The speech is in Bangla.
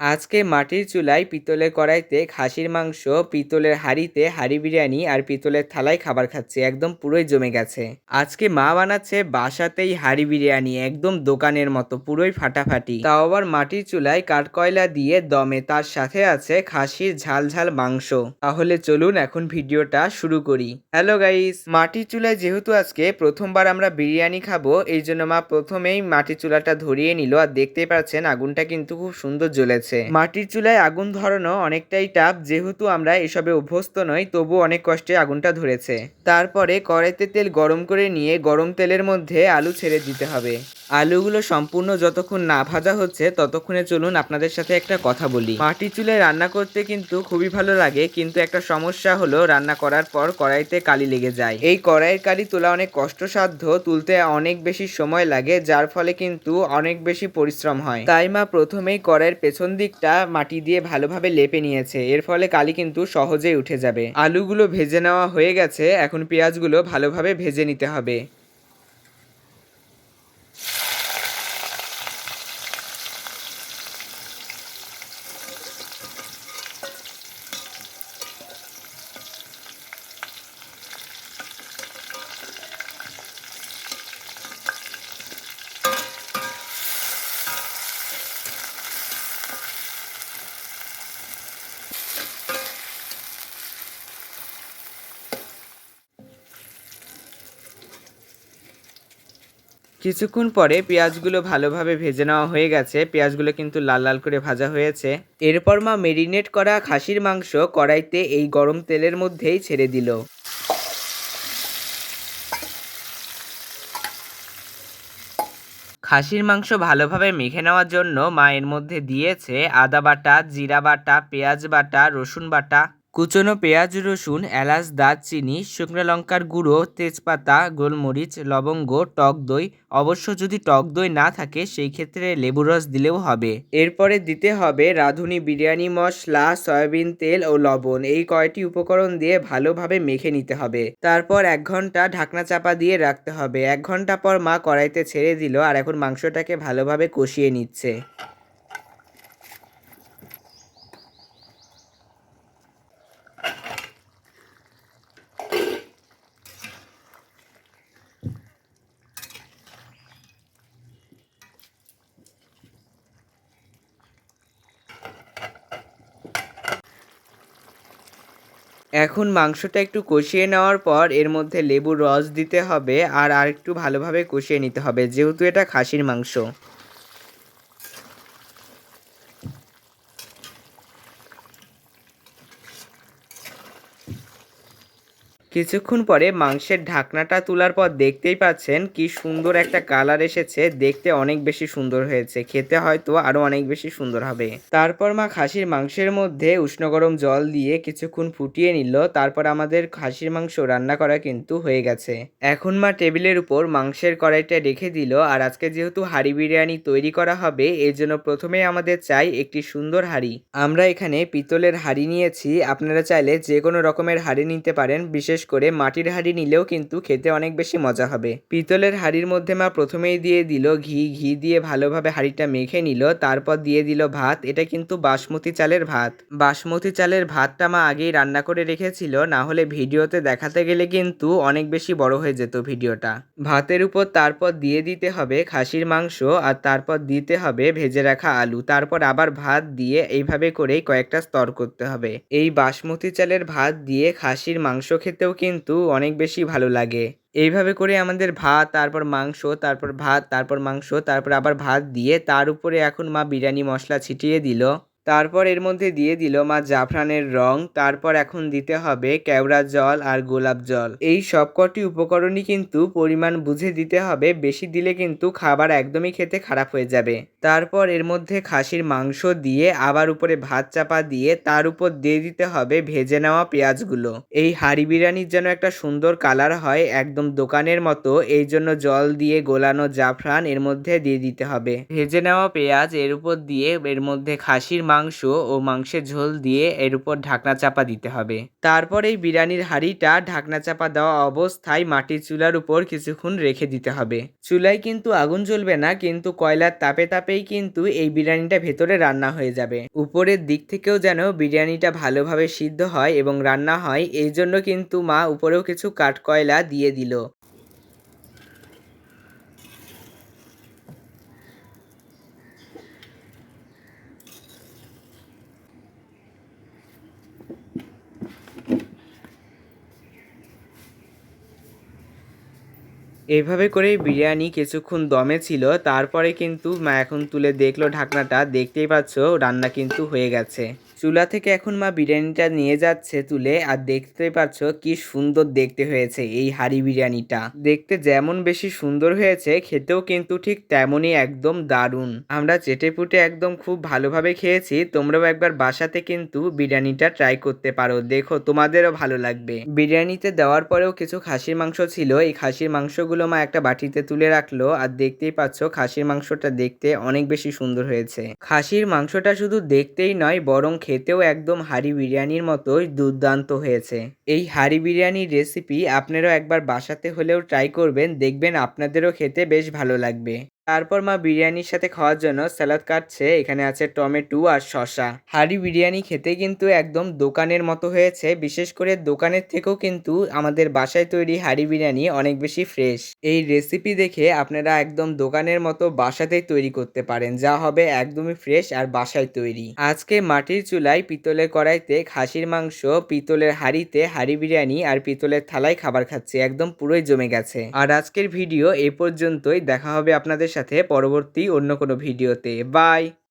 আজকে মাটির চুলায় পিতলের কড়াইতে খাসির মাংস, পিতলের হাঁড়িতে হাঁড়ি বিরিয়ানি আর পিতলের থালায় খাবার খাচ্ছি, একদম পুরোই জমে গেছে। আজকে মা বানাচ্ছে বাসাতেই হাঁড়ি বিরিয়ানি, একদম দোকানের মতো, পুরোই ফাটাফাটি। তাও আবার মাটির চুলায় কাঠকয়লা দিয়ে দমে, তার সাথে আছে খাসির ঝাল ঝাল মাংস। তাহলে চলুন এখন ভিডিওটা শুরু করি। হ্যালো গাইস, মাটির চুলায় যেহেতু আজকে প্রথমবার আমরা বিরিয়ানি খাব, এই জন্য মা প্রথমেই মাটির চুলাটা ধরিয়ে নিল। আর দেখতেই পাচ্ছেন, আগুনটা কিন্তু খুব সুন্দর জ্বলেছে। মাটির চুলায় আগুন ধরানো অনেকটাই টাপ যেহেতু আমরা এসবে অভ্যস্ত নই তবু অনেক কষ্টে আগুনটা ধরেছে। তারপরে কড়াইতে তেল গরম করে নিয়ে গরম তেলের মধ্যে আলু ছেড়ে দিতে হবে। আলুগুলো সম্পূর্ণ যতক্ষণ না ভাজা হচ্ছে, ততক্ষণে চলুন আপনাদের সাথে একটা কথা বলি। মাটির চুলায় রান্না করতে কিন্তু খুবই ভালো লাগে, কিন্তু একটা সমস্যা হলো রান্না করার পর কড়াইতে কালি লেগে যায়। এই কড়াইয়ের কালি তোলা অনেক কষ্টসাধ্য, তুলতে অনেক বেশি সময় লাগে, যার ফলে কিন্তু অনেক বেশি পরিশ্রম হয়। তাই মা প্রথমেই কড়াইয়ের পেছন দিকটা মাটি দিয়ে ভালোভাবে লেপে নিয়েছে, এর ফলে কালি কিন্তু সহজেই উঠে যাবে। আলুগুলো ভেজে নেওয়া হয়ে গেছে, এখন পেঁয়াজগুলো ভালোভাবে ভেজে নিতে হবে। কিছুক্ষণ পরে পেঁয়াজগুলো ভালোভাবে ভেজে নেওয়া হয়ে গেছে। পেঁয়াজগুলো কিন্তু লাল লাল করে ভাজা হয়েছে। এরপর মা মেরিনেট করা খাসির মাংস কড়াইতে এই গরম তেলের মধ্যেই ছেড়ে দিল। খাসির মাংস ভালোভাবে মেখে নেওয়ার জন্য মা এর মধ্যে দিয়েছে আদা বাটা, জিরা বাটা, পেঁয়াজ বাটা, রসুন বাটা কুচনো পেঁয়াজ, রসুন, এলাচ, দারচিনি, শুকনো লঙ্কার গুঁড়ো, তেজপাতা, গোলমরিচ, লবঙ্গ, টক দই। অবশ্য যদি টক দই না থাকে, সেই ক্ষেত্রে লেবুর রস দিলেও হবে। এরপরে দিতে হবে রাঁধুনি বিরিয়ানি, মশলা, সয়াবিন তেল ও লবণ। এই কয়টি উপকরণ দিয়ে ভালোভাবে মেখে নিতে হবে। তারপর এক ঘণ্টা ঢাকনা চাপা দিয়ে রাখতে হবে। এক ঘণ্টা পর মা কড়াইতে ছেড়ে দিল আর এখন মাংসটাকে ভালোভাবে কষিয়ে নিচ্ছে। এখন মাংসটা একটু কষিয়ে নেওয়ার পর এর মধ্যে লেবুর রস দিতে হবে আর আরেকটু ভালোভাবে কষিয়ে নিতে হবে, যেহেতু এটা খাসির মাংস। কিছুক্ষণ পরে মাংসের ঢাকনাটা তোলার পর দেখতেই পাচ্ছেন কি সুন্দর একটা কালার এসেছে। দেখতে অনেক বেশি সুন্দর হয়েছে। খেতে হয়তো আরও অনেক বেশি সুন্দর হবে। তারপর মা খাসির মাংসের মধ্যে উষ্ণ গরম জল দিয়ে কিছুক্ষণ ফুটিয়ে নিল। তারপর আমাদের খাসির মাংস রান্না করা কিন্তু হয়ে গেছে। এখন মা টেবিলের উপর মাংসের কড়াইটা রেখে দিল। আর আজকে যেহেতু হাঁড়ি বিরিয়ানি তৈরি করা হবে, এর জন্য প্রথমে আমাদের চাই একটি সুন্দর হাঁড়ি। আমরা এখানে পিতলের হাঁড়ি নিয়েছি। আপনারা চাইলে যে কোনো রকমের হাঁড়ি নিতে পারেন। বিশেষ করে মাটির হাঁড়ি নিলেও কিন্তু খেতে অনেক বেশি মজা হবে। পিতলের হাঁড়ির মধ্যে মা প্রথমেই দিয়ে দিল ঘি ঘি দিয়ে ভালোভাবে হাঁড়িটা মেখে নিল, তারপর দিয়ে দিল ভাত। এটা কিন্তু বাসমতি চালের ভাত। বাসমতি চালের ভাতটা মা আগেই রান্না করে রেখেছিল না হলে ভিডিওতে দেখাতে গেলে কিন্তু অনেক বেশি বড় হয়ে যেত ভিডিওটা। ভাতের উপর তারপর দিয়ে দিতে হবে খাসির মাংস, আর তারপর দিতে হবে ভেজে রাখা আলু। তারপর আবার ভাত দিয়ে এইভাবে করেই কয়েকটা স্তর করতে হবে। এই বাসমতি চালের ভাত দিয়ে খাসির মাংস খেতেও কিন্তু অনেক বেশি ভালো লাগে। এইভাবে করে আমাদের ভাত, তারপর মাংস, তারপর ভাত, তারপর মাংস, তারপর আবার ভাত দিয়ে তার উপরে এখন মা বিরিয়ানি মশলা ছিটিয়ে দিল। তারপর এর মধ্যে দিয়ে দিল মা জাফরানের রং। তারপর এখন দিতে হবে কেওড়া জল আর গোলাপ জল। এই সবকটি উপকরণই কিন্তু পরিমাণ বুঝে দিতে হবে। বেশি দিলে কিন্তু খাবার একদমই খেতে খারাপ হয়ে যাবে। তারপর এর মধ্যে খাসির মাংস দিয়ে আবার উপরে ভাত চাপা দিয়ে তার উপর দিয়ে দিতে হবে ভেজে নেওয়া পেঁয়াজগুলো। এই হাঁড়ি বিরিয়ানির যেন একটা সুন্দর কালার হয় একদম দোকানের মতো, এই জন্য জল দিয়ে গোলানো জাফরান এর মধ্যে দিয়ে দিতে হবে। ভেজে নেওয়া পেঁয়াজ এর উপর দিয়ে এর মধ্যে খাসির মাংস ও মাংসের ঝোল দিয়ে এর উপর ঢাকনা চাপা দিতে হবে। তারপর এই বিরিয়ানির হাঁড়িটা ঢাকনা চাপা দেওয়া অবস্থায় মাটির চুলার উপর কিছুক্ষণ রেখে দিতে হবে। চুলায় কিন্তু আগুন জ্বলবে না, কিন্তু কয়লার তাপে তাপেই কিন্তু এই বিরিয়ানিটা ভেতরে রান্না হয়ে যাবে। উপরের দিক থেকেও যেন বিরিয়ানিটা ভালোভাবে সিদ্ধ হয় এবং রান্না হয় এই জন্য কিন্তু মা উপরেও কিছু কাঠ কয়লা দিয়ে দিল। এভাবে করেই বিরিয়ানি কিছুক্ষণ দমে ছিল, তারপরে কিন্তু মা এখন তুলে দেখল ঢাকনাটা, দেখতেই পাচ্ছ রান্না কিন্তু হয়ে গেছে। চুলা থেকে এখন মা বিরিয়ানিটা নিয়ে যাচ্ছে তুলে, আর দেখতে পাচ্ছ কি সুন্দর দেখতে হয়েছে এই হাঁড়ি বিরিয়ানিটা। দেখতে যেমন বেশি সুন্দর হয়েছে, খেতেও কিন্তু ঠিক তেমনই একদম দারুণ। আমরা চেটেপুটে একদম খুব ভালোভাবে খেয়েছি, তোমরাও একবার বাসাতে কিন্তু বিরিয়ানিটা ট্রাই করতে পারো। দেখো, তোমাদেরও ভালো লাগবে। বিরিয়ানিতে দেওয়ার পরেও কিছু খাসির মাংস ছিল, এই খাসির মাংসগুলো মা একটা বাটিতে তুলে রাখল, আর দেখতেই পাচ্ছ খাসির মাংসটা দেখতে অনেক বেশি সুন্দর হয়েছে। খাসির মাংসটা শুধু দেখতেই নয়, বরং খেতেও একদম হাড়ি বিরিয়ানির মতোই দুর্দান্ত হয়েছে। এই হাড়ি বিরিয়ানির রেসিপি আপনারাও একবার বাসাতে হলেও ট্রাই করবেন, দেখবেন আপনাদেরও খেতে বেশ ভালো লাগবে। তারপর মা বিরিয়ানির সাথে খাওয়ার জন্য স্যালাড কাটছে, এখানে আছে টমেটো আর শসা। হাঁড়ি বিরিয়ানি খেতে কিন্তু একদম দোকানের মতো হয়েছে, বিশেষ করে দোকানের থেকেও কিন্তু আমাদের বাসায় তৈরি হাঁড়ি বিরিয়ানি অনেক বেশি ফ্রেশ। এই রেসিপি দেখে আপনারা একদম দোকানের মতো বাসাতেই তৈরি করতে পারেন, যা হবে একদমই ফ্রেশ আর বাসায় তৈরি। আজকে মাটির চুলায় পিতলের কড়াইতে খাসির মাংস, পিতলের হাঁড়িতে হাঁড়ি বিরিয়ানি আর পিতলের থালায় খাবার খাচ্ছি, একদম পুরোই জমে গেছে। আর আজকের ভিডিও এ পর্যন্তই, দেখা হবে আপনাদের সাথে পরবর্তী অন্য কোনো ভিডিওতে। বাই!